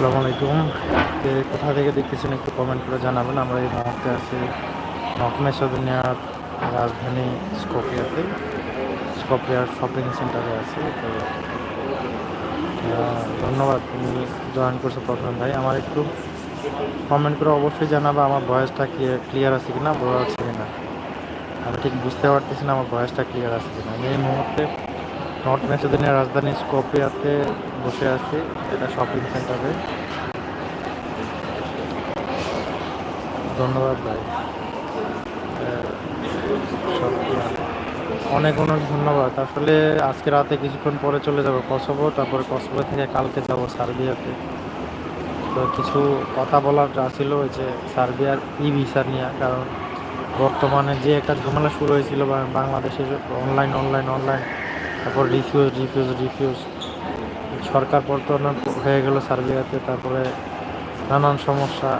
আসসালামু আলাইকুম। কে কোথা থেকে দেখতেছেন একটু কমেন্ট করে জানাবেন। আমরা এই মুহূর্তে আছি নকমেশাদুনিয়ার রাজধানী স্কোপিয়াতে। স্কোপিয়ার শপিং সেন্টারে আছি। তো ধন্যবাদ তুমি জয়েন করছ প্রথম ভাই। আমার একটু কমেন্ট করে অবশ্যই জানাবে আমার ভয়েসটা ক্লিয়ার আছে কিনা বড় আছে কিনা। আমি ঠিক বুঝতে পারতেছি না আমার ভয়েসটা ক্লিয়ার আছে কিনা। আমি এই মুহূর্তে নর্থ মেসিডোনিয়ার রাজধানী স্কোপিয়াতে বসে আছি। এটা শপিং সেন্টারে ধন্যবাদ ভাই। অনেক অনেক ধন্যবাদ। আসলে আজকে রাতে কিছুক্ষণ পরে চলে যাব কসোভো, তারপরে কসোভো থেকে কালকে যাব সার্বিয়াতে। তো কিছু কথা বলার ছিল যে সার্বিয়ার ই ভিসা নিয়ে, কারণ বর্তমানে যে একটা ঝামেলা শুরু হয়েছিল বাংলাদেশে অনলাইন অনলাইন অনলাইন তারপর রিফিউজ রিফিউজ রিফিউজ সরকার পরিবর্তন হয়ে গেল সার্বিয়াতে, তারপরে নানান সমস্যা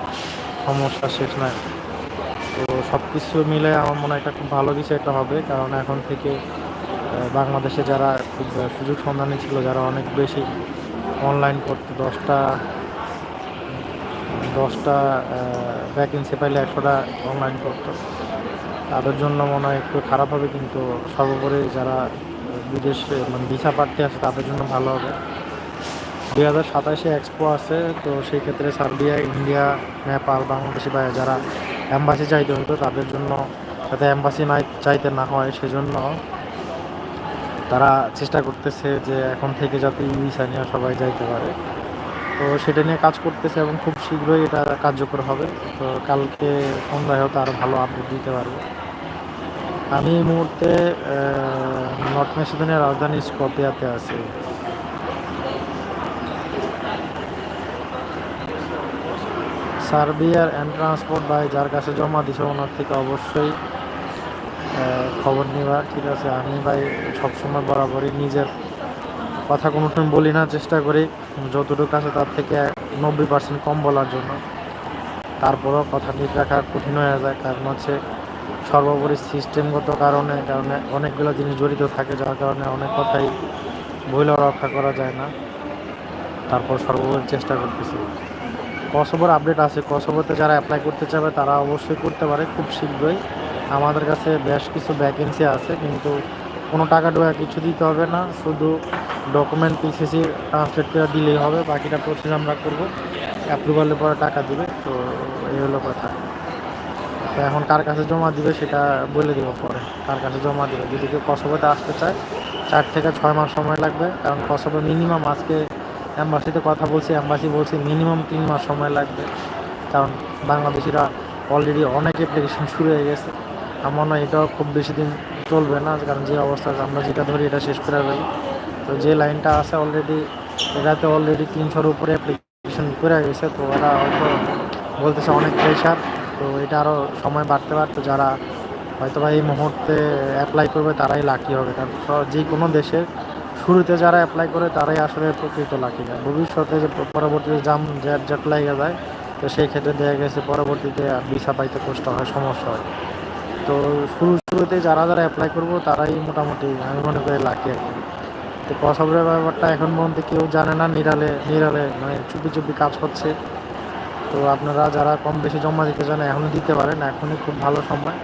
সমস্যা শেষ নাই। তো সব কিছু মিলে আমার মনে হয় এটা খুব ভালো কিছু একটা হবে, কারণ এখন থেকে বাংলাদেশে যারা খুব সুযোগ সন্ধানী ছিল, যারা অনেক বেশি অনলাইন করতো, দশটা দশটা ভ্যাকেন্সি পাইলে একশোটা অনলাইন করতো। তাদের জন্য মনে হয় একটু খারাপ হবে, কিন্তু সর্বোপরি যারা বিদেশে মানে ভিসা প্রার্থী আছে, তাদের জন্য ভালো হবে। দুই হাজার সাতাশে এক্সপো আছে, তো সেই ক্ষেত্রে সার্বিয়া, ইন্ডিয়া, নেপাল, বাংলাদেশি বা যারা অ্যাম্বাসি চাইতে হতো তাদের জন্য যাতে অ্যাম্বাসি না চাইতে না হয়, সেজন্য তারা চেষ্টা করতেছে যে এখন থেকে যাতে ই নিয়ে সবাই যাইতে পারে। তো সেটা নিয়ে কাজ করতেছে এবং খুব শীঘ্রই এটা কার্যকর হবে। তো কালকে সন্ধ্যায় হয়তো আরও ভালো আপডেট দিতে পারব। আমি এই মুহূর্তে নর্থ মেসিডোনিয়ার রাজধানী স্কপিয়াতে আছি। সার্বিয়ার অ্যান্ড ট্রান্সপোর্ট ভাই, যার কাছে জমা দিছে ওনার থেকে অবশ্যই খবর নিবা, ঠিক আছে? আমি ভাই সবসময় বরাবরই নিজের কথা কোনো সময় বলি না, চেষ্টা করি যতটুকু আছে তার থেকে নব্বই পার্সেন্ট কম বলার জন্য। তারপরেও কথা ঠিক রাখা কঠিন হয়ে যায়, কারণ হচ্ছে সর্বোপরি সিস্টেমগত কারণে কারণে অনেকগুলো জিনিস জড়িত থাকে, যার কারণে অনেক কথাই বইলেও রক্ষা করা যায় না। তারপর সর্বোপরি চেষ্টা করতেছি। কসোবোর আপডেট আছে। কসোবোতে যারা অ্যাপ্লাই করতে চাবে, তারা অবশ্যই করতে পারে খুব শীঘ্রই। আমাদের কাছে বেশ কিছু ভ্যাকেন্সি আছে, কিন্তু কোনো টাকা ডোয়া কিছু দিতে হবে না। শুধু ডকুমেন্ট পিসিসি ট্রান্সলেট করে দিলেই হবে, বাকিটা প্রসেস আমরা করব। অ্যাপ্রুভালের পরে টাকা দিবে, তো এই হলো কথা। এখন কার কাছে জমা দিবে সেটা বলে দেবো পরে, কার কাছে জমা দিবে। যদি কেউ কসবোতে আসতে চায়, চার থেকে ছয় মাস সময় লাগবে, কারণ কসবে মিনিমাম আজকে অ্যাম্বাসিতে কথা বলছি অ্যাম্বাসি বলছি মিনিমাম তিন মাস সময় লাগবে। কারণ বাংলাদেশিরা অলরেডি অনেক অ্যাপ্লিকেশন শুরু হয়ে গেছে। আমার মনে হয় এটাও খুব বেশি দিন চলবে না, কারণ যে অবস্থা আমরা যেটা ধরি এটা শেষ করে ফেলি। তো যে লাইনটা আছে অলরেডি এটাতে অলরেডি তিনশোর উপরে অ্যাপ্লিকেশন করে গেছে, তো ওরা হয়তো বলতেছে অনেক প্রেশার তো এটা আরও সময় বাড়তে বাড়তে যারা হয়তো বা এই মুহূর্তে অ্যাপ্লাই করবে, তারাই লাকি হবে। কারণ যে কোনো দেশের শুরুতে যারা অ্যাপ্লাই করে তারাই আসলে প্রকৃত লাকি না ভবিষ্যতে যে পরবর্তীতে জাম জ্যাট জ্যাট লাগে যায় তো সেই ক্ষেত্রে দেখা গেছে পরবর্তীতে ভিসা পাইতে কষ্ট হয়, সমস্যা হয়। তো শুরু শুরুতে যারা যারা অ্যাপ্লাই করব তারাই মোটামুটি আমি মনে করি লাকি আর কি। তো কসবের ব্যাপারটা এখন পর্যন্ত কেউ জানে না, নিরালে নিরালে মানে চুপি চুপি কাজ হচ্ছে। তো আপনারা যারা কম বেশি জমা দিতে চান এখনই দিতে পারেন, এখনই খুব ভালো সময়।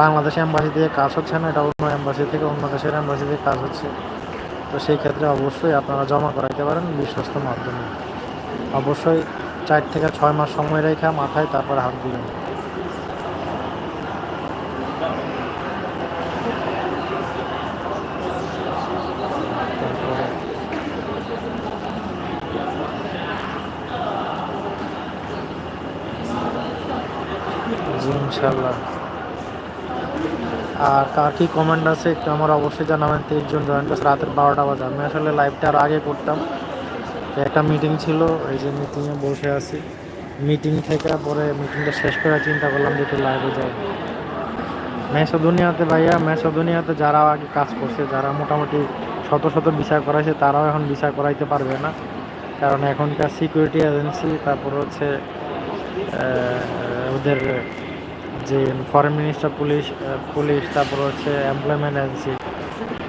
বাংলাদেশ এম্বাসি দিয়ে কাজ হচ্ছে না, এটা অন্য এম্বাসি থেকে অন্য দেশের এম্বাসি থেকে কাজ হচ্ছে। তো সেই ক্ষেত্রে অবশ্যই আপনারা জমা করাইতে পারেন বিশ্বস্ত মাধ্যমে। অবশ্যই চার থেকে ছয় মাস সময় রেখে মাথায় তারপরে হাত দিবেন। ইনশাল্লাহ আর কার কি কমেন্ট আছে, একটু আমার অবশ্যই জানাবেন তেইশ জন জয়েন করছে, রাতের বারোটা বাজে। আমি আসলে লাইভটা আর আগে করতাম। একটা মিটিং ছিল, এই যে মিটিংয়ে বসে আছি। মিটিং থেকে পরে মিটিংটা শেষ করে চিন্তা করলাম যে একটু লাইভে যাই। মেসো দুনিয়াতে ভাইয়া, মেসো দুনিয়াতে যারা আগে কাজ করছে, যারা মোটামুটি শত শত বিচার করাইছে, তারাও এখন বিচার করাইতে পারবে না। কারণ এখনকার সিকিউরিটি এজেন্সি তারপর হচ্ছে ওদের যে ফরেন মিনিস্টার পুলিশ পুলিশ তারপর হচ্ছে এমপ্লয়মেন্ট এজেন্সি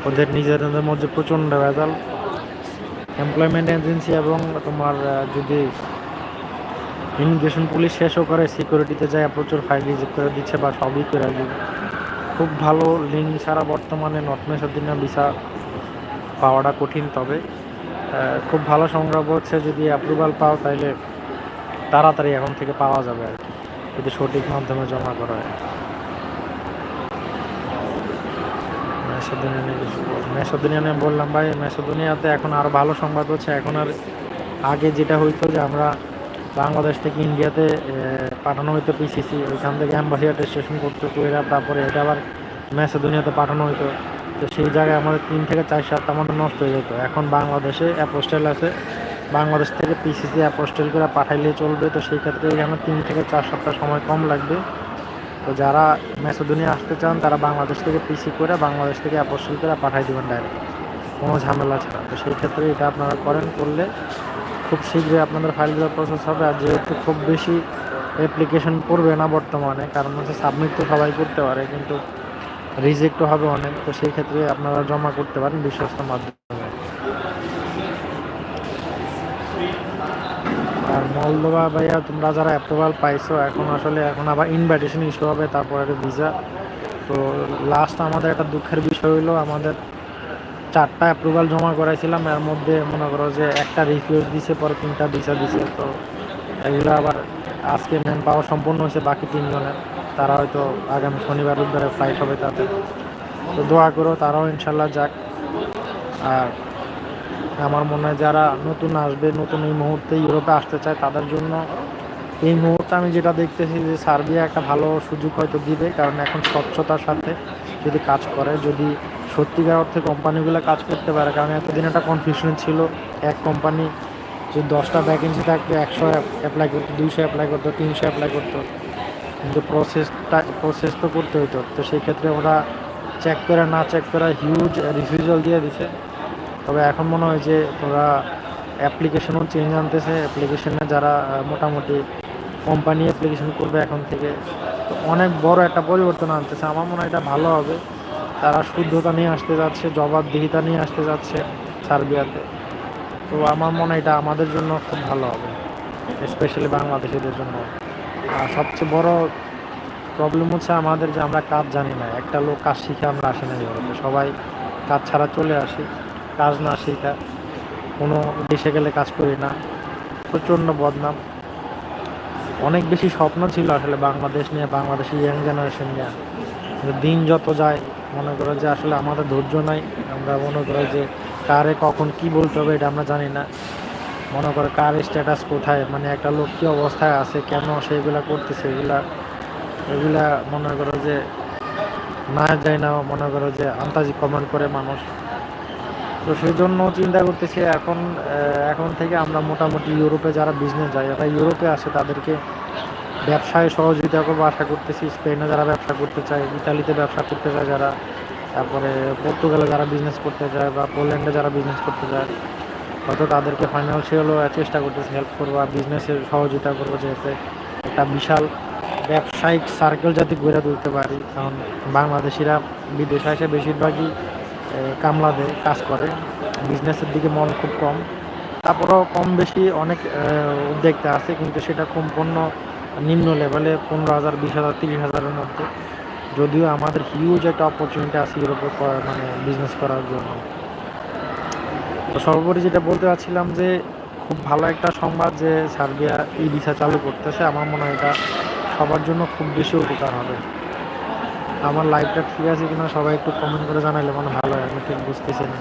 ওদের নিজেদের মধ্যে প্রচণ্ড ভেজাল। এমপ্লয়মেন্ট এজেন্সি এবং তোমার যদি ইমিগ্রেশন পুলিশ শেষও করে সিকিউরিটিতে যায়, প্রচুর ফাইল রিজেক্ট করে দিচ্ছে বা সবই করে দিবে। খুব ভালো লিঙ্ক ছাড়া বর্তমানে নর্থ মেসাদিনা ভিসা পাওয়াটা কঠিন, তবে খুব ভালো সম্ভাব্য হচ্ছে। যদি অ্যাপ্রুভাল পাও তাহলে তাড়াতাড়ি এখন থেকে পাওয়া যাবে আর যদি সঠিক মাধ্যমে জমা করা হয়। মেসোদুনিয়া নিয়ে বললাম, ভাই মেসোদুনিয়াতে এখন আরও ভালো সংবাদ হচ্ছে। এখন আর আগে যেটা হইতো যে আমরা বাংলাদেশ থেকে ইন্ডিয়াতে পাঠানো হইতো পিসিসি ওইখান থেকে অ্যাম্বাসি অ্যাটেস্টেশন করতো কইরা তারপরে এটা আবার মেসোদুনিয়াতে পাঠানো হইতো। তো সেই জায়গায় আমাদের তিন থেকে চার সপ্তাহ আমাদের নষ্ট হয়ে যেত। এখন বাংলাদেশে অ্যাপোস্টেল আছে বাংলাদেশ থেকে পিসিসি অ্যাপোস্টেল করে পাঠাইলে চলবে। তো সেই ক্ষেত্রে এখানে তিন থেকে চার সপ্তাহ সময় কম লাগবে। তো যারা ম্যাসেদোনিয়া আসতে চান, তারা বাংলাদেশ থেকে পিসি করে বাংলাদেশ থেকে অ্যাপোস্টেল করে পাঠাই দেবেন ডাইরেক্ট কোনো ঝামেলা ছাড়া। তো সেই ক্ষেত্রে এটা আপনারা করেন, করলে খুব শীঘ্রই আপনাদের ফাইলগুলো প্রসেস হবে। আর যেহেতু খুব বেশি অ্যাপ্লিকেশন পড়বে না বর্তমানে, কারণ হচ্ছে সাবমিট তো সবাই করতে পারে, কিন্তু রিজেক্টও হবে অনেক। তো সেই ক্ষেত্রে আপনারা জমা করতে পারেন বিশ্বস্ত মাধ্যমে। আর ভাইয়া, তোমরা যারা অ্যাপ্রুভাল পাইছো, এখন আসলে এখন আবার ইনভাইটেশন ইস্যু হবে, তারপরে ভিসা তো লাস্ট আমাদের একটা দুঃখের বিষয় হলো আমাদের চারটা অ্যাপ্রুভাল জমা করাইছিলাম, এর মধ্যে মনে করো যে একটা রিফিউজ দিছে, পরে তিনটা ভিসা দিছে, তো এগুলো আবার আজকে ম্যান পাওয়া সম্পূর্ণ হয়েছে বাকি তিনজনের। তারা হয়তো আগামী শনিবার, রোববারে ফ্লাইট হবে তাদের। তো দোয়া করো, তারাও ইনশাল্লাহ যাক। আর আমার মনে হয় যারা নতুন আসবে, নতুন এই মুহূর্তে ইউরোপে আসতে চায়, তাদের জন্য এই মুহূর্তে আমি যেটা দেখতেছি যে সার্বিয়া একটা ভালো সুযোগ হয়তো দিবে, কারণ এখন স্বচ্ছতার সাথে যদি কাজ করে, যদি সত্যিকার অর্থে কোম্পানিগুলো কাজ করতে পারে, কারণ এতদিন একটা কনফিউশন ছিল, এক কোম্পানি যদি দশটা ভ্যাকেন্সি থাকতো, একশো অ্যাপ্লাই করতো, দুইশো অ্যাপ্লাই করতো, তিনশো অ্যাপ্লাই করতো, কিন্তু প্রসেসটা প্রসেস তো করতে হতো তো সেই ক্ষেত্রে ওরা চেক করে, না চেক করে হিউজ রিফিউজাল দিয়ে দিছে। তবে এখন মনে হয় যে ওরা অ্যাপ্লিকেশনও চেঞ্জ আনতেছে। অ্যাপ্লিকেশনে যারা মোটামুটি কোম্পানি অ্যাপ্লিকেশন করবে এখন থেকে, তো অনেক বড় একটা পরিবর্তন আনতেছে। আমার মনে হয় এটা ভালো হবে। তারা শুদ্ধতা নিয়ে আসতে যাচ্ছে, জবাবদিহিতা নিয়ে আসতে যাচ্ছে সার্বিয়াতে। তো আমার মনে হয় এটা আমাদের জন্য খুব ভালো হবে স্পেশালি বাংলাদেশিদের জন্য। আর সবচেয়ে বড় প্রবলেম হচ্ছে আমাদের যে আমরা কাজ জানি না। একটা লোক কাজ শিখে আমরা আসি না সবাই কাজ ছাড়া চলে আসি। কাজ না শেখা কোনো দেশে গেলে কাজ করি না। প্রচণ্ড বদনাম। অনেক বেশি স্বপ্ন ছিল আসলে বাংলাদেশ নিয়ে, বাংলাদেশের ইয়াং জেনারেশন নিয়ে। দিন যত যায়, মনে করো যে আসলে আমাদের ধৈর্য নাই। আমরা মনে করো যে কারে কখন কি বলতে হবে এটা আমরা জানি না। মনে করো কার স্ট্যাটাস কোথায়? মানে একটা লোক কী অবস্থায় আছে? কেন সেগুলা করতেছে? এগুলা এগুলা মনে করো যে না যায় না মনে করো যে আন্তাজি কমেন্ট করে মানুষ। তো সেই জন্য চিন্তা করতেছি এখন এখন থেকে আমরা মোটামুটি ইউরোপে যারা বিজনেস যায়, যারা ইউরোপে আসে তাদেরকে ব্যবসায় সহযোগিতা করব আশা করতেছি। স্পেনে যারা ব্যবসা করতে চায়, ইতালিতে ব্যবসা করতে চায় যারা, তারপরে পর্তুগালে যারা বিজনেস করতে চায় বা পোল্যান্ডে যারা বিজনেস করতে চায়, হয়তো তাদেরকে ফাইন্যান্সিয়ালও চেষ্টা করতেছি হেল্প করব আর বিজনেসের সহযোগিতা করব যাতে একটা বিশাল ব্যবসায়িক সার্কেল যাতে গড়ে তুলতে পারি। কারণ বাংলাদেশিরা বিদেশে এসে বেশিরভাগই এ, কামলা দেয় কাজ করে। বিজনেসের দিকে মন খুব কম। তারপরেও কম বেশি অনেক উদ্যোক্তা আছে কিন্তু সেটা সম্পূর্ণ নিম্ন লেভেলে পনেরো হাজার বিশ হাজার তিরিশ হাজারের মধ্যে। যদিও আমাদের হিউজ একটা অপরচুনিটি আছে ইউরোপে মানে বিজনেস করার জন্য। তো সর্বোপরি যেটা বলতে চাচ্ছিলাম যে খুব ভালো একটা সংবাদ যে সার্বিয়া এই ভিসা চালু করতেছে। আমার মনে হয় এটা সবার জন্য খুব বেশি উপকার হবে। আমার লাইফটা ঠিক আছে কিনা সবাই একটু কমেন্ট করে জানাইলে মনে ভালো হয়, আমি ঠিক বুঝতেছি না।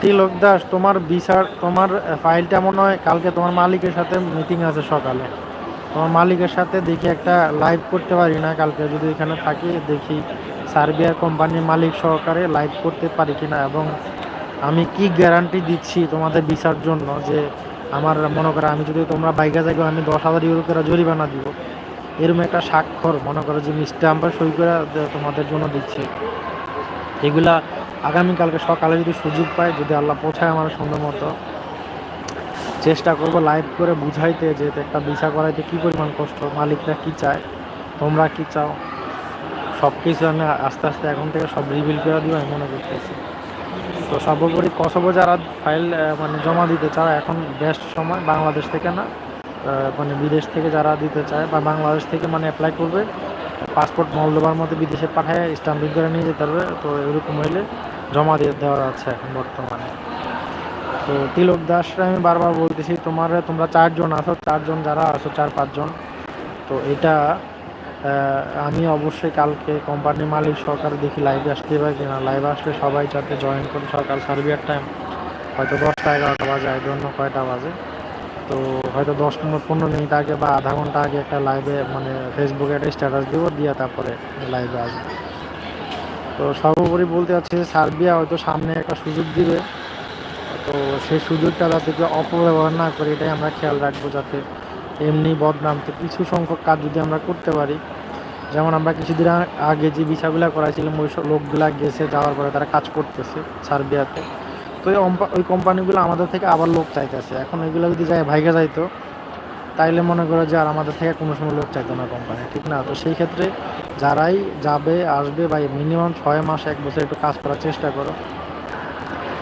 তিলক দাস, তোমার বিচার, তোমার ফাইলটা মনে হয় কালকে তোমার মালিকের সাথে মিটিং আছে সকালে। তোমার মালিকের সাথে দেখি একটা লাইভ করতে পারি না, কালকে যদি এখানে থাকি দেখি। সার্বিয়ার কোম্পানির মালিক সহকারে লাইভ করতে পারি কিনা এবং আমি কি গ্যারান্টি দিচ্ছি তোমাদের বিচার জন্য যে আমার মনে করো আমি যদি তোমরা বাইকে যাই আমি দশ হাজার ইউরো করে জরিমানা দিব। এরকম একটা স্বাক্ষর মনে করো যে স্ট্যাম্পে সই করে তোমাদের জন্য দিচ্ছি। এগুলা আগামীকালকে সকালে যদি সুযোগ পাই যদি আল্লাহ পৌঁছায় আমার সুন্দর মতো। চেষ্টা করব লাইভ করে বুঝাইতে যে একটা ভিসা করাইতে কী পরিমাণ কষ্ট, মালিকরা কি চায়, তোমরা কি চাও? সব কিছু আমি আস্তে আস্তে এখন থেকে সব রিভিল করে দিব, আমি মনে করতেছি। তো সর্বোপরি কসবো যারা ফাইল মানে জমা দিতে চায়, এখন বেস্ট সময় বাংলাদেশ থেকে না মানে বিদেশ থেকে যারা দিতে চায় বা বাংলাদেশ থেকে মানে অ্যাপ্লাই করবে পাসপোর্ট মলদোবার মধ্যে বিদেশে পাঠায় স্টাম্পিং করে নিয়ে যেতে হবে তো এরকম হইলে জমা দিয়ে দেওয়া আছে এখন বর্তমানে। তো তিলক দাসরা আমি বারবার বলতেছি, তোমার তোমরা চারজন আছো, চারজন যারা আছো, চার পাঁচজন, তো এটা আমি অবশ্যই কালকে কোম্পানির মালিক সরকার দেখি লাইভে আসতে পারে কিনা। লাইভে আসলে সবাই যাতে জয়েন করে সকাল সার্ভিয়ার টাইম হয়তো দশটা এগারোটা বাজে আই ডোন্ট নো কয়টা বাজে। তো হয়তো দশ পনেরো মিনিট আগে বা আধা ঘণ্টা আগে একটা লাইভে মানে ফেসবুকে একটা স্ট্যাটাস দিব, দিয়ে তারপরে লাইভে আসব। তো সর্বোপরি বলতে চাচ্ছি যে সার্বিয়া হয়তো সামনে একটা সুযোগ দিবে। তো সেই সুযোগটা যাতে অপব্যবহার না করে, এটাই আমরা খেয়াল রাখব যাতে এমনি বদনাম। তো কিছু সংখ্যক কাজ যদি আমরা করতে পারি, যেমন আমরা কিছুদিন আগে যে ভিসাগুলো করাইছিলাম, ওই সব লোকগুলা গেছে, যাওয়ার পরে তারা কাজ করতেছে সার্বিয়াতে। তো ওই কোম্পানিগুলো আমাদের থেকে আবার লোক চাইতেছে। এখন এগুলো যদি যায়, ভাইগে যাইতো, তাইলে মনে করো যে আর আমাদের থেকে কোনো সময় লোক চাইতো না কোম্পানি, ঠিক না? তো সেই ক্ষেত্রে যারাই যাবে, আসবে বা মিনিমাম ছয় মাস, এক বছর একটু কাজ করার চেষ্টা করো।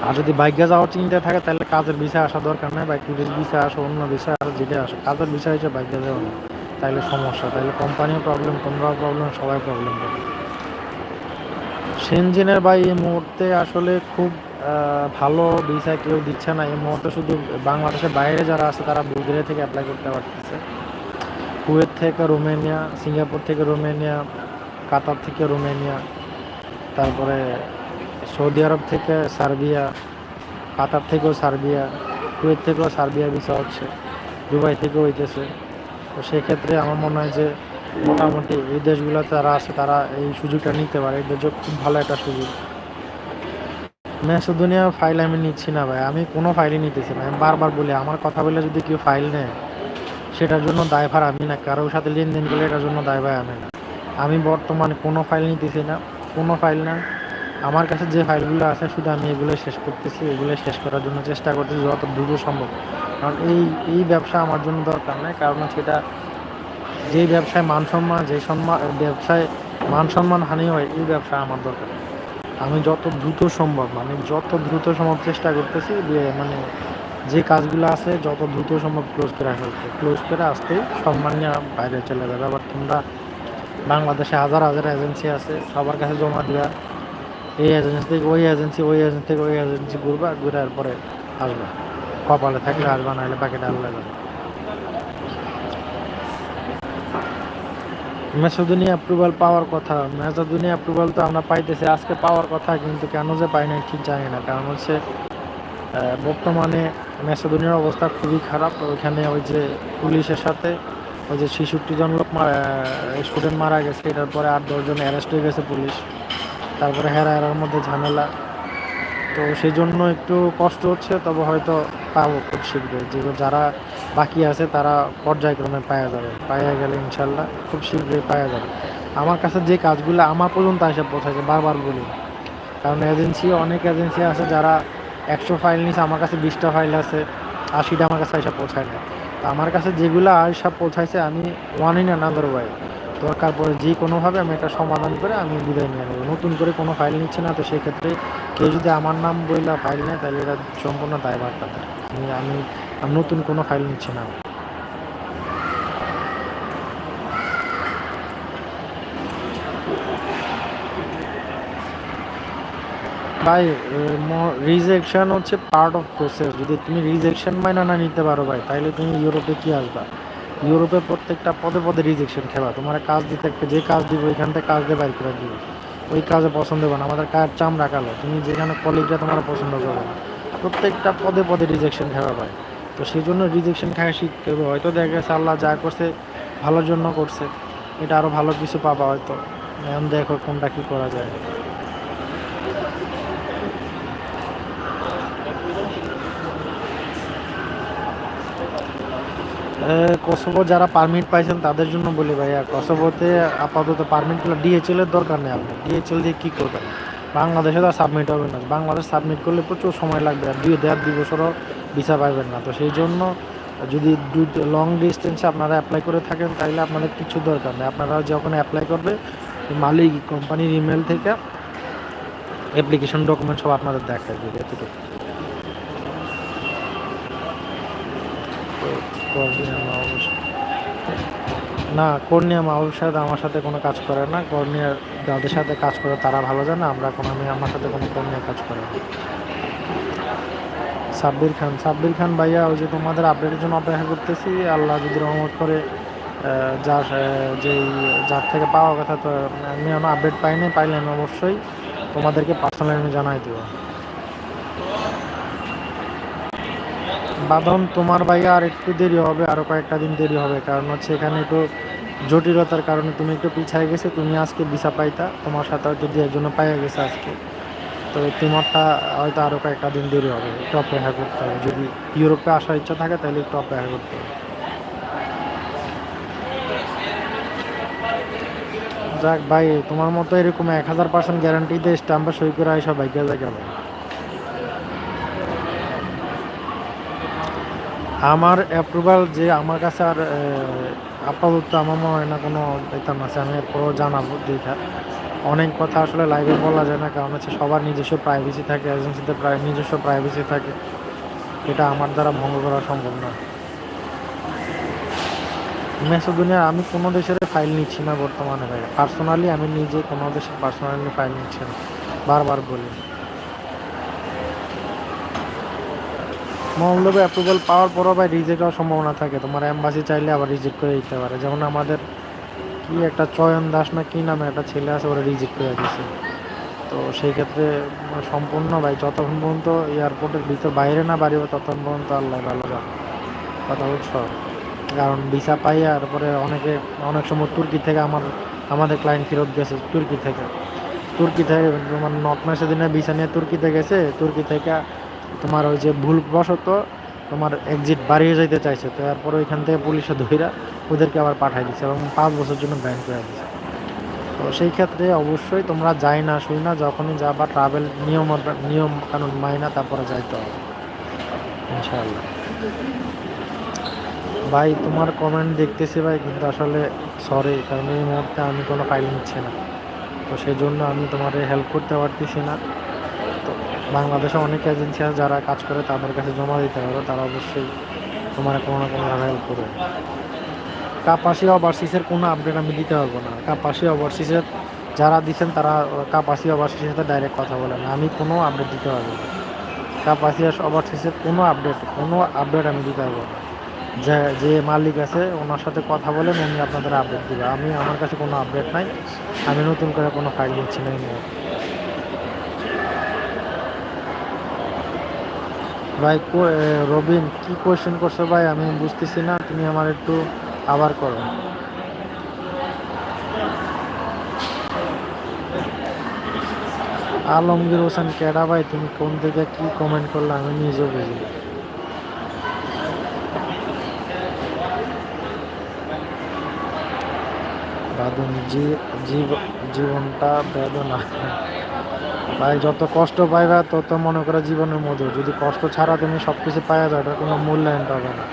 আর যদি বাইকে যাওয়ার চিন্তা থাকে, তাহলে কাজের বিষয় আসা দরকার নেই। বা টুরিস্ট বিষয় আসো, অন্য বিষয় আর যেটা আসো, কাজের বিষয় হচ্ছে বাইকে যাওয়া। না তাইলে সমস্যা তাহলে কোম্পানিও প্রবলেম তোমরাও প্রবলেম সবাই প্রবলেম পাবে সেনজেনের ভাই, এই মুহূর্তে আসলে খুব ভালো ভিসা কেউ দিচ্ছে না। এই মুহূর্তে শুধু বাংলাদেশের বাইরে যারা আছে, তারা বুলগেরিয়া থেকে অ্যাপ্লাই করতে পারতেছে। কুয়েত থেকে রোমেনিয়া, সিঙ্গাপুর থেকে রোমেনিয়া, কাতার থেকে রোমেনিয়া, তারপরে সৌদি আরব থেকে সার্বিয়া, কাতার থেকেও সার্বিয়া, কুয়েত থেকেও সার্বিয়া ভিসা হচ্ছে, দুবাই থেকেও হইতেছে। তো সেক্ষেত্রে আমার মনে হয় যে মোটামুটি এই দেশগুলোতে যারা আছে তারা এই সুযোগটা নিতে পারে। এই যে খুব ভালো একটা সুযোগ। ম্যাসেদোনিয়া ফাইল আমি নিচ্ছি না ভাই। আমি কোনো ফাইলই নিতেছি না। আমি বারবার বলি, আমার কথা বলে যদি কেউ ফাইল নেয়, সেটার জন্য দায়ভার আমি না। কারোর সাথে লেনদেন করলে এটার জন্য দায়ভার আমি না। আমি বর্তমানে কোনো ফাইল নিতেছি না। কোনো ফাইল না। আমার কাছে যে ফাইলগুলো আছে, শুধু আমি এগুলো শেষ করতেছি এগুলো শেষ করার জন্য চেষ্টা করতেছি যত দ্রুত সম্ভব। কারণ এই এই ব্যবসা আমার জন্য দরকার নেই, কারণ সেটা যে ব্যবসায় মান সম্মান, যে সম্মান, ব্যবসায় মান সম্মান হানি হয়, এই ব্যবসা আমার দরকার আমি যত দ্রুত সম্ভব মানে যত দ্রুত সম্ভব চেষ্টা করতেছি, যে মানে যে কাজগুলো আছে, যত দ্রুত সম্ভব ক্লোজ করে ফেলতে ক্লোজ করে আসতেই সম্মান নিয়ে বাইরে চলে যাবে। আবার তোমরা বাংলাদেশে হাজার হাজার এজেন্সি আছে, সবার কাছে জমা দেওয়া এই এজেন্সি থেকে ওই এজেন্সি ওই এজেন্সি থেকে ওই এজেন্সি ঘুরবা, ঘুরার পরে আসবা। কপালে থাকলে আসবা, নাহলে বাকিটা আল্লাহ যাবে মেসোদুনি অ্যাপ্রুভাল পাওয়ার কথা। মেসোদুনি অ্যাপ্রুভাল তো আমরা পাইতেছি, আজকে পাওয়ার কথা, কিন্তু কেন যে পাই নাই ঠিক জানি না। কারণ হচ্ছে বর্তমানে মেসোদুনিয়ার অবস্থা খুবই খারাপ। ওইখানে ওই যে পুলিশের সাথে ওই যে ছেষট্টি জন লোক স্টুডেন্ট মারা গেছে। এটার পরে আট দশজন অ্যারেস্ট হয়ে গেছে পুলিশ। তারপরে হেরা হেরার মধ্যে ঝামেলা। তো সেই জন্য একটু কষ্ট হচ্ছে, তবে হয়তো পাবো খুব শীঘ্রই। যেগুলো যারা বাকি আছে, তারা পর্যায়ক্রমে পাওয়া যাবে। পাওয়া গেলে ইনশাল্লাহ খুব শীঘ্রই পাওয়া যাবে। আমার কাছে যে কাজগুলো আমার পর্যন্ত এসে পৌঁছাচ্ছে বারবার বলি। কারণ এজেন্সি অনেক এজেন্সি আছে যারা একশো ফাইল নিচ্ছে আমার কাছে বিশটা ফাইল আছে, আশিটা আমার কাছে এসে পৌঁছায় না তো আমার কাছে যেগুলো এসে পৌঁছাইছে, আমি ওয়ান ইন অ্যানাদার ওয়াই দরকার পড়ে যে কোনোভাবে আমি এটা সমাধান করে আমি বিদায় নিয়ে নেব। নতুন করে কোনো ফাইল নিচ্ছে না, তো সেক্ষেত্রে কেউ যদি আমার নাম বইলা ফাইল নেয়, তাহলে এটা সম্পূর্ণ দায়ভার তাদের। আমি আমি নতুন কোনো ফাইল নিচ্ছি না। ভাই রিজেকশন হচ্ছে পার্ট অফ প্রসেস যদি তুমি রিজেকশন মাইনা না নিতে পারো ভাই, তাহলে তুমি ইউরোপে কি আসবা? ইউরোপে প্রত্যেকটা পদে পদে রিজেকশন খেলা। তোমার কাজ দিতে একটা যে কাজ দিব, ওইখান থেকে কাজ দিয়ে বাইর করে দিবে ওই কাজে পছন্দ হবে না। আমাদের কাজ চামড়া কালো তুমি যেখানে কলিগরা তোমার পছন্দ করবে না। প্রত্যেকটা পদে পদে রিজেকশন খেলা পায় তো সেই জন্য রিজেকশন খাওয়া শিখতে হবে হয়তো দেখা গেছে আল্লাহ যা করছে, ভালোর জন্য করছে। এটা আরও ভালো কিছু পাবা হয়তো। এখন দেখো কোনটা কী করা যায়। কসোভো যারা পারমিট পাইছেন তাদের জন্য বলি ভাইয়া কসোভোতে আপাতত পারমিটগুলো ডিএচএল এর দরকার নেই আপনি ডিএচএল দিয়ে কী করবেন? বাংলাদেশে তো সাবমিট হবে না। বাংলাদেশ সাবমিট করলে প্রচুর সময় লাগবে, আর দুই দেড় দুই বছরও ভিসা পাইবেন না। তো সেই জন্য যদি লং ডিস্টেন্সে আপনারা অ্যাপ্লাই করে থাকেন তাহলে আপনাদের কিছু দরকার নেই। আপনারা যখন অ্যাপ্লাই করবে, মালিক কোম্পানির ইমেল থেকে অ্যাপ্লিকেশন ডকুমেন্ট সব আপনাদের দেখায় দেবে, এতটুকু। না, কর্নিয়া মাহবুব সাহেব আমার সাথে কোনো কাজ করে না। কর্নিয়ার যাদের সাথে কাজ করে তারা ভালো জানে, আমরা কোনো আমি আমার সাথে কোনো কর্নিয়া কাজ করে না। সাব্বির খান সাব্বির খান ভাইয়া, ওই যে তোমাদের আপডেটের জন্য অপেক্ষা করতেছি। আল্লাহ যদি রহমত করে যার যেই, যার থেকে পাওয়া কথা, তো আমি এখনও আপডেট পাইনি, পাইলে আমি অবশ্যই তোমাদেরকে পার্সোনালি আমি জানাই দেবো। বাঁধন তোমার ভাইয়া আর একটু দেরি হবে আরও কয়েকটা দিন দেরি হবে। কারণ হচ্ছে এখানে একটু জটিলতার কারণে তুমি একটু পিছায় গেছে, তুমি আজকে ভিসা পাইতা, তোমার সাথে হয়তো দিয়ে জন্য পাইয়া গেছে আজকে। তো তোমারটা হয়তো আরও কয়েকটা দিন দেরি হবে, একটু অপেক্ষা করতে হবে। যদি ইউরোপে আসার ইচ্ছা থাকে, তাহলে একটু অপেক্ষা করতে হবে। যাক ভাই, তোমার মতো এরকম এক হাজার পার্সেন্ট গ্যারান্টি দিয়ে স্ট্যাম্পে সই করে আইসা বাইকে জায়গা ভাই আমার অ্যাপ্রুভাল যে আমার কাছে আর আপাতত আমার মনে হয় না কোনো বেতন আছে আমি এরপরও জানাব, দেখা। অনেক কথা আসলে লাইভে বলা যায় না, কারণ হচ্ছে সবার নিজস্ব প্রাইভেসি থাকে এজেন্সিতে প্রায় নিজস্ব প্রাইভেসি থাকে। এটা আমার দ্বারা ভঙ্গ করা সম্ভব না। মেসোদুনিয়া, আমি কোনো দেশের ফাইল নিচ্ছি না বর্তমানে পার্সোনালি আমি নিজে কোনো দেশের পার্সোনালি ফাইল নিচ্ছি না। বারবার বলি। মৌলবে অ্যাপ্রুভাল পাওয়ার পরও ভাই রিজেক্ট হওয়ার সম্ভাবনা থাকে। তোমার অ্যাম্বাসি চাইলে আবার রিজেক্ট করে দিতে পারে। যেমন আমাদের কি একটা চয়ন দাস না কি নামে একটা ছেলে আছে, ওরা রিজেক্ট করে দিছে তো সেই ক্ষেত্রে মানে সম্পূর্ণ ভাই, যতক্ষণ পর্যন্ত এয়ারপোর্টের ভিতর বাইরে না বাড়িব ততক্ষণ পর্যন্ত আল্লাহ ভালো যাবে কথা বুঝছ? কারণ ভিসা পাই আর পরে অনেকে, অনেক সময় তুর্কি থেকে আমার, আমাদের ক্লায়েন্ট ফেরত গেছে তুর্কি থেকে। তুর্কি থেকে তোমার নট মাসের দিনে ভিসা নিয়ে তুর্কিতে গেছে, তুর্কি থেকে তোমার ওই যে ভুলবশত তোমার এক্সিট বাড়িয়ে যাইতে চাইছে, তো তারপরে ওইখান থেকে পুলিশে ধইরা ওদেরকে আবার পাঠাই দিচ্ছে এবং পাঁচ বছর জন্য ব্যান করে দিচ্ছে তো সেই ক্ষেত্রে অবশ্যই তোমরা যাই না শুই না, যখনই যাবা ট্রাভেল নিয়ম নিয়ম কানুন মাইনা তারপরে যাইতে হবে। ইনশাআল্লাহ। ভাই, তোমার কমেন্ট দেখতেছি ভাই, কিন্তু আসলে সরি কারণ এই মুহূর্তে আমি কোনো ফাইল নিচ্ছি না। তো সেই জন্য আমি তোমার হেল্প করতে পারতেছি না। বাংলাদেশে অনেক এজেন্সি আছে যারা কাজ করে, তাদের কাছে জমা দিতে পারো। তারা অবশ্যই তোমার কোনো না কোনো হেল্প করবে। কাপাসি ওভারসিসের কোনো আপডেট আমি দিতে পারব না। কাপাসি ওভারসিসের যারা দিচ্ছেন তারা কাপাসি ওভারসিসের সাথে ডাইরেক্ট কথা বলেন। আমি কোনো আপডেট দিতে পারব না। কাপাসি ওভারসিসের কোনো আপডেট কোনো আপডেট আমি দিতে পারব না। যে যে মালিক আছে, ওনার সাথে কথা বলেন, উনি আপনাদের আপডেট দিবে। আমি, আমার কাছে কোনো আপডেট নাই। আমি নতুন করে কোনো ফাইল নিচ্ছি না এই মুহূর্তে। ভাই রবিন, কি কোয়েশ্চেন করছ ভাই? আমি বুঝতেছি না, তুমি আমার একটু আবার করো। আলমগীর হোসেন কেডা ভাই, তুমি কোন থেকে কি কমেন্ট করলে? আমি নিজেও বুঝি জীবনটা বেদনা। ভাই, যত কষ্ট পাইবা, তত মনে করে জীবনের মধু যদি কষ্ট ছাড়া তুমি সব কিছু পাওয়া যাও ওটার কোনো মূল্যায়ন পাবে না।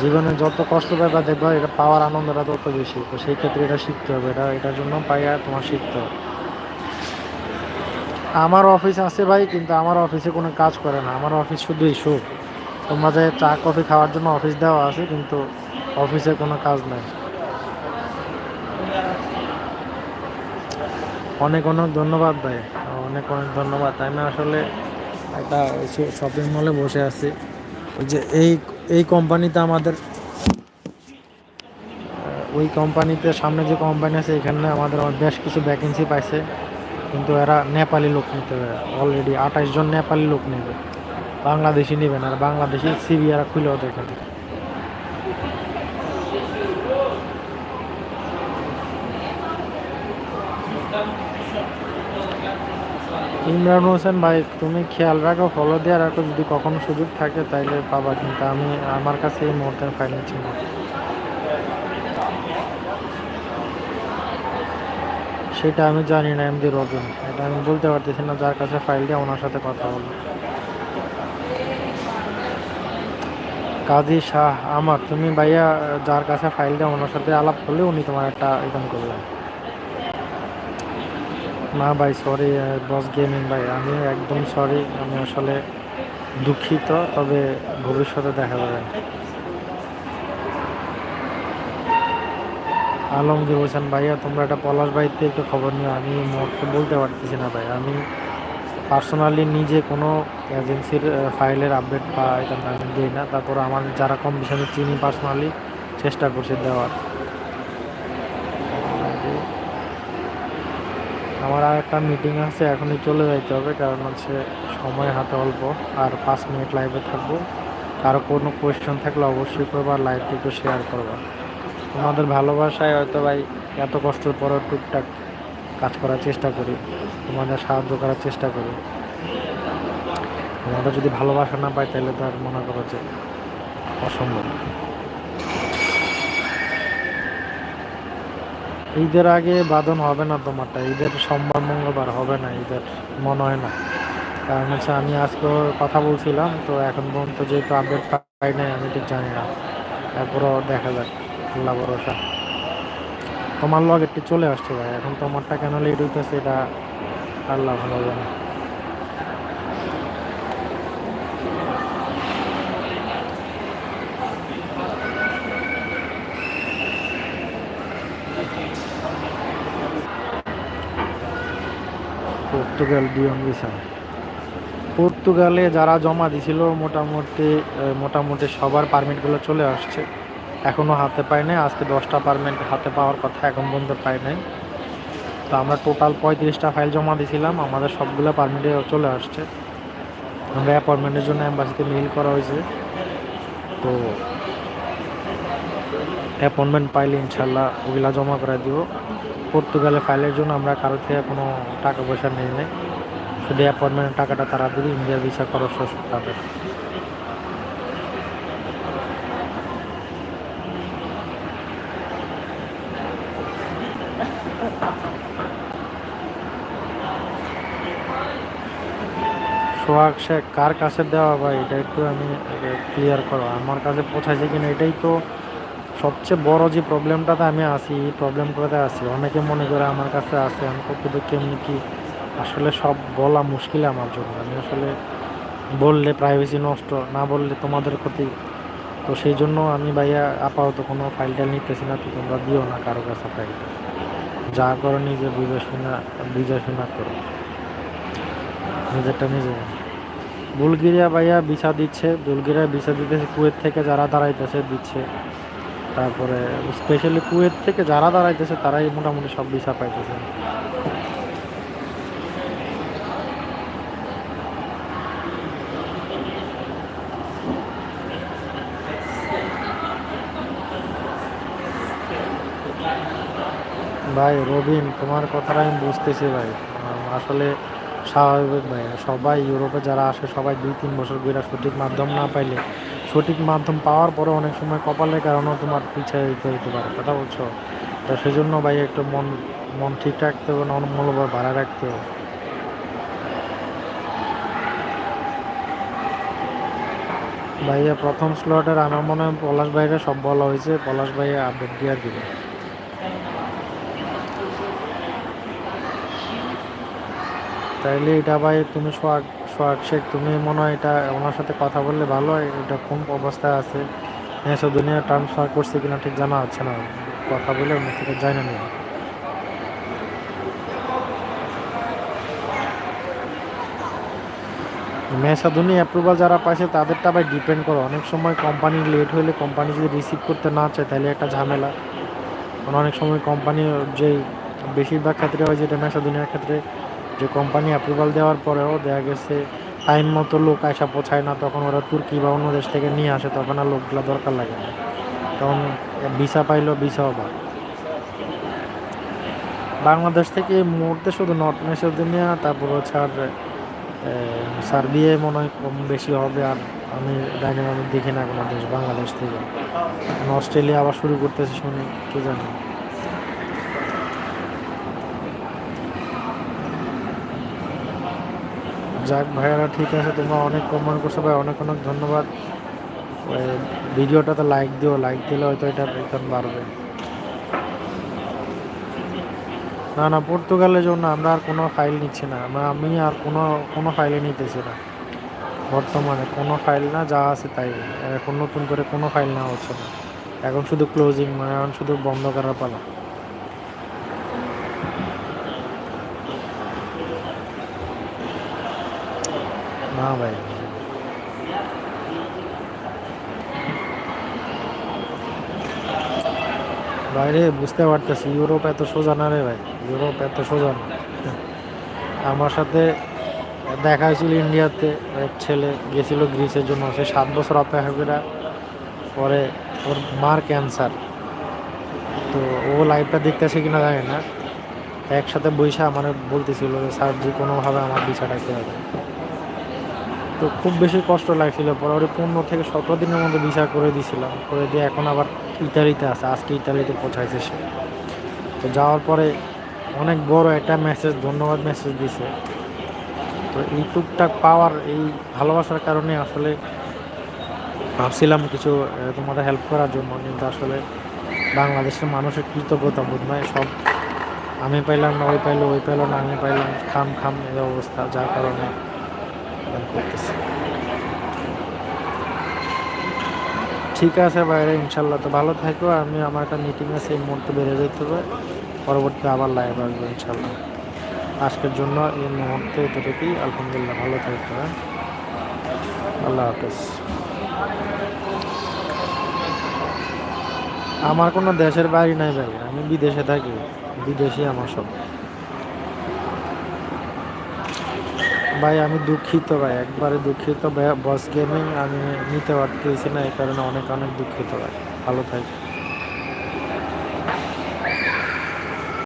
জীবনে যত কষ্ট পাইবা, দেখবা এটা পাওয়ার আনন্দটা তত বেশি। তো সেই ক্ষেত্রে এটা শিখতে হবে। এটা, এটার জন্য পাইয়া তোমার শিখতে হবে। আমার অফিস আছে ভাই, কিন্তু আমার অফিসে কোনো কাজ করে না। আমার অফিস শুধু ইস্যু তোমরা যে চা, কফি খাওয়ার জন্য অফিস দেওয়া আছে, কিন্তু অফিসে কোনো কাজ নাই। অনেক অনেক ধন্যবাদ ভাই। অনেক অনেক ধন্যবাদ। আমি আসলে একটা শপিং মলে বসে আছি। ওই যে এই এই কোম্পানিতে আমাদের ওই কোম্পানিতে সামনে যে কোম্পানি আছে, এখানে আমাদের বেশ কিছু ভ্যাকেন্সি পাইছে। কিন্তু এরা নেপালি লোক নিতে হবে। অলরেডি আঠাশ জন নেপালি লোক নেবে। বাংলাদেশি নেবেন আর বাংলাদেশি সিবি এরা খুলেও দেখে ইমরান হোসেন ভাই, তুমি খেয়াল রাখো ফলো দিয়ে রাখো, যদি কখনো সুযোগ থাকে তাইলে পাবা, কিন্তু আমি, আমার কাছে এই মুহূর্তে ফাইল না। সেটা আমি জানি না, এমডি রবিন এটা আমি বলতে পারতেছি না, যার কাছে ফাইল দিয়ে ওনার সাথে কথা বলো। কাজী শাহ আমার, তুমি ভাইয়া, যার কাছে ফাইল দেয় ওনার সাথে আলাপ করলে উনি তোমার একটা রিটার্ন করবেন না ভাই সরি বস গেমিং ভাই, আমি একদম সরি আমি আসলে দুঃখিত, তবে ভবিষ্যতে দেখা যাবে। আলমগীর হোসেন ভাইয়া, তোমরা একটা পলাশ ভাইতে একটু খবর নিও, আমি মুহূর্তে বলতে পারতেছি না ভাই, আমি পার্সোনালি নিজে কোনো এজেন্সির ফাইলের আপডেট বা এটা আমি দিই না, তারপর আমার যারা কম আমি চিনি পার্সোনালি চেষ্টা করছি দেওয়ার। আমার আর একটা মিটিং আছে, এখনই চলে যাইতে হবে, কারণ হচ্ছে সময় হাতে অল্প, আর পাঁচ মিনিট লাইভে থাকব। কারও কোনো কোয়েশ্চেন থাকলে অবশ্যই করব, আর লাইভটা একটু শেয়ার করব। তোমাদের ভালোবাসায় হয়তো ভাই এত কষ্টের পরও টুকটাক কাজ করার চেষ্টা করি, তোমাদের সাহায্য করার চেষ্টা করি। তোমাদের যদি ভালোবাসা না পাই, তাহলে তো আর মনে করো যে অসম্ভব। ঈদের আগে বাদন হবে না তোমারটা। ঈদের সোমবার, মঙ্গলবার হবে না, ঈদের মনে হয় না। কারণ হচ্ছে আমি আজকে কথা বলছিলাম, তো এখন পর্যন্ত যেহেতু আপডেট পাই নাই, আমি ঠিক জানি না। তারপরও দেখা যাক, আল্লাহ ভরসা। তোমার লগ একটু চলে আসছে ভাই, এখন তোমারটা কেন লেট হইতেছে এটা আল্লাহ ভালো জানে। পর্তুগাল ডিয়ন ভিসা পর্তুগালে যারা জমা দিছিল, মোটামুটি মোটামুটি সবার পারমিটগুলো চলে আসছে। এখনও হাতে পাই নাই, আজকে দশটা পারমিট হাতে পাওয়ার কথা এখন পর্যন্ত পাই নাই। তো আমরা টোটাল পঁয়ত্রিশটা ফাইল জমা দিয়েছিলাম আমাদের সবগুলো পারমিটে চলে আসছে। আমরা অ্যাপয়েন্টমেন্টের জন্য অ্যাম্বাসিতে মেইল করা হয়েছে। তো অ্যাপয়েন্টমেন্ট পাইলে ইনশাল্লাহ ওগুলা জমা করে দিব। পর্তুগালে ফাইলের জন্য আমরা কারও থেকে কোনো টাকা পয়সা নেই নাই শুধু অ্যাপয়েন্টমেন্টের টাকাটা তারা দিবে ইন্ডিয়ার ভিসা খরচ হবে সোহাগ শেখ কার কাছে দেওয়া ভাই, এটা একটু আমি ক্লিয়ার করো। আমার কাছে পৌঁছাইছে কিনা, এটাই তো সবচেয়ে বড় যে প্রবলেমটাতে আমি আছি, এই প্রবলেমটাতে আছি। অনেকে মনে করে আমার কাছে আছে, আমি কতটুকু কেমনি কি, আসলে সব বলা মুশকিল আমার জন্য। আমি আসলে বললে প্রাইভেসি নষ্ট, না বললে তোমাদের ক্ষতি। তো সেই জন্য আমি ভাইয়া আপাতত কোনো ফাইলটা নিতেছি না, তো তোমরা দিও না কারও কাছে ফাইলটা যা করো নিজে বুঝে শোনা বুঝে শোনা করো। নিজেরটা নিজে। বুলগেরিয়া ভাইয়া ভিসা দিচ্ছে। বুলগেরিয়া ভিসা দিতেছে, কুয়েত থেকে যারা দাঁড়াইতেছে দিচ্ছে। তারপরে স্পেশালি কুয়েত থেকে যারা দাঁড়াইতেছে, তারাই মোটামুটি সব ভিসা পাইতেছে। ভাই, রবিন, তোমার কথাটা আমি বুঝতেছি ভাই। আসলে স্বাভাবিক ভাই। সবাই ইউরোপে যারা আসে, সবাই দুই তিন বছর ঘুরে সঠিক মাধ্যম না পাইলে, সঠিক মাধ্যম পাওয়ার পরে অনেক সময় কপালের কারণেও তোমার পিছিয়ে দিতে হইতে পারে, কথা বলছো? তো সেজন্য ভাই একটু মন মন ঠিক রাখতে হবে, না মনোবল বাড়ায় রাখতে হবে। ভাইয়া, প্রথম স্লটের আমার মনে হয় পলাশ ভাইরা সব বলা হয়েছে। পলাশ ভাইয়া আপডেট দিয়ে দিবে। তাইলে এটা ভাই তুমি সোহাগ সোহাগ শেখ, তুমি মনে হয় এটা ওনার সাথে কথা বললে ভালো হয়। এটা কোন অবস্থায় আছে? এসব দুনিয়া ট্রান্সফার করছে কিনা ঠিক জানা হচ্ছে না। কথা বলে ওনার থেকে জানা নেই মেসাদুনি অ্যাপ্রুভাল যারা পাইছে, তাদেরটা ভাই ডিপেন্ড করে। অনেক সময় কোম্পানি লেট হলে কোম্পানি যদি রিসিভ করতে না চায় তাহলে একটা ঝামেলা। কারণ অনেক সময় কোম্পানি যে বেশিরভাগ ক্ষেত্রে হয় যেটা মেসাদুনিয়ার ক্ষেত্রে যে কোম্পানি অ্যাপ্রুভাল দেওয়ার পরেও দেখা গেছে টাইম মতো লোক আসা পৌঁছায় না, তখন ওরা তুর্কি বা অন্য দেশ থেকে নিয়ে আসে, তখন আর লোকগুলো দরকার লাগে না। তখন ভিসা পাইলো ভিসাও বা বাংলাদেশ থেকে এই মুহূর্তে শুধু নর্থ মেসিডোনিয়া তারপর হচ্ছে আর সার্বিয়ায় মনে হয় কম বেশি হবে, আর আমি ডাইনামিক দেখি না কোনো দেশ, বাংলাদেশ থেকে। অস্ট্রেলিয়া আবার শুরু করতেছে শুনি, কি জানি? যাক ভাইয়ারা, ঠিক আছে, তোমরা অনেক কমেন্ট করছ ভাই, অনেক অনেক ধন্যবাদ। ভিডিওটাতে লাইক দিও লাইক দিলে হয়তো এটা রিটার্ন বাড়বে। না না পর্তুগালের জন্য আমরা আর কোনো ফাইল নিচ্ছি না। আমরা, আমি আর কোনো কোনো ফাইলে নিতেছি না। বর্তমানে কোনো ফাইল না, যা আছে তাই। এখন নতুন করে কোনো ফাইল নেওয়া হচ্ছে না। এখন শুধু ক্লোজিং মানে এখন শুধু বন্ধ করার পালা। না ভাই। বাইরে বুঝতে পারতেছি, ইউরোপ এত সোজা না রে ভাই, ইউরোপ এত সোজা না। আমার সাথে দেখা হয়েছিল ইন্ডিয়াতে, এক ছেলে গেছিল গ্রিসের জন্য, সে সাত বছর অপেক্ষা করে, পরে ওর মার ক্যান্সার। তো ও লাইভটা দেখতেছে কিনা জানি না। একসাথে বৈশা আমার বলতেছিল যে, স্যার, যে কোনোভাবে আমার বিচারটা করে দেয় তো খুব বেশি কষ্ট লাগছিল পরে ওরে পনেরো থেকে সতেরো দিনের মধ্যে বিচার করে দিয়েছিলাম করে দিয়ে এখন আবার ইতালিতে আছে, আজকে ইতালিতে পৌঁছাইছে সে। তো যাওয়ার পরে অনেক বড় একটা মেসেজ ধন্যবাদ মেসেজ দিছে। তো এই টুকটাক পাওয়ার, এই ভালোবাসার কারণে আসলে ভাবছিলাম কিছু তোমাদের হেল্প করার জন্য। কিন্তু আসলে বাংলাদেশের মানুষের কৃতজ্ঞতা বোধ নয়। সব আমি পাইলাম না, ওই পাইলো ওই পাইলো না, আমি পাইলাম, খাম খাম এই অবস্থা, যার কারণে ঠিক আছে বাইরে ইনশাল্লাহ। তো ভালো থাকো, আমি আমার একটা মিটিং আছে, এই মুহূর্তে বেড়ে যেতে হবে। পরবর্তী আবার লাইভ আসব, ইনশাল্লাহ। আজকের জন্য এই মুহূর্তে এতটুকুই। আলহামদুলিল্লাহ, ভালো থাকবে হ্যাঁ? আল্লাহ হাফেজ। আমার কোনো দেশের বাড়ি নাই ভাই আমি বিদেশে থাকি। বিদেশি আমার সব। ভাই, আমি দুঃখিত ভাই, একবারে দুঃখিত ভাই বস গেমিং আমি নিতে পারতেছি না, এই কারণে অনেক অনেক দুঃখিত ভাই। ভালো থাকি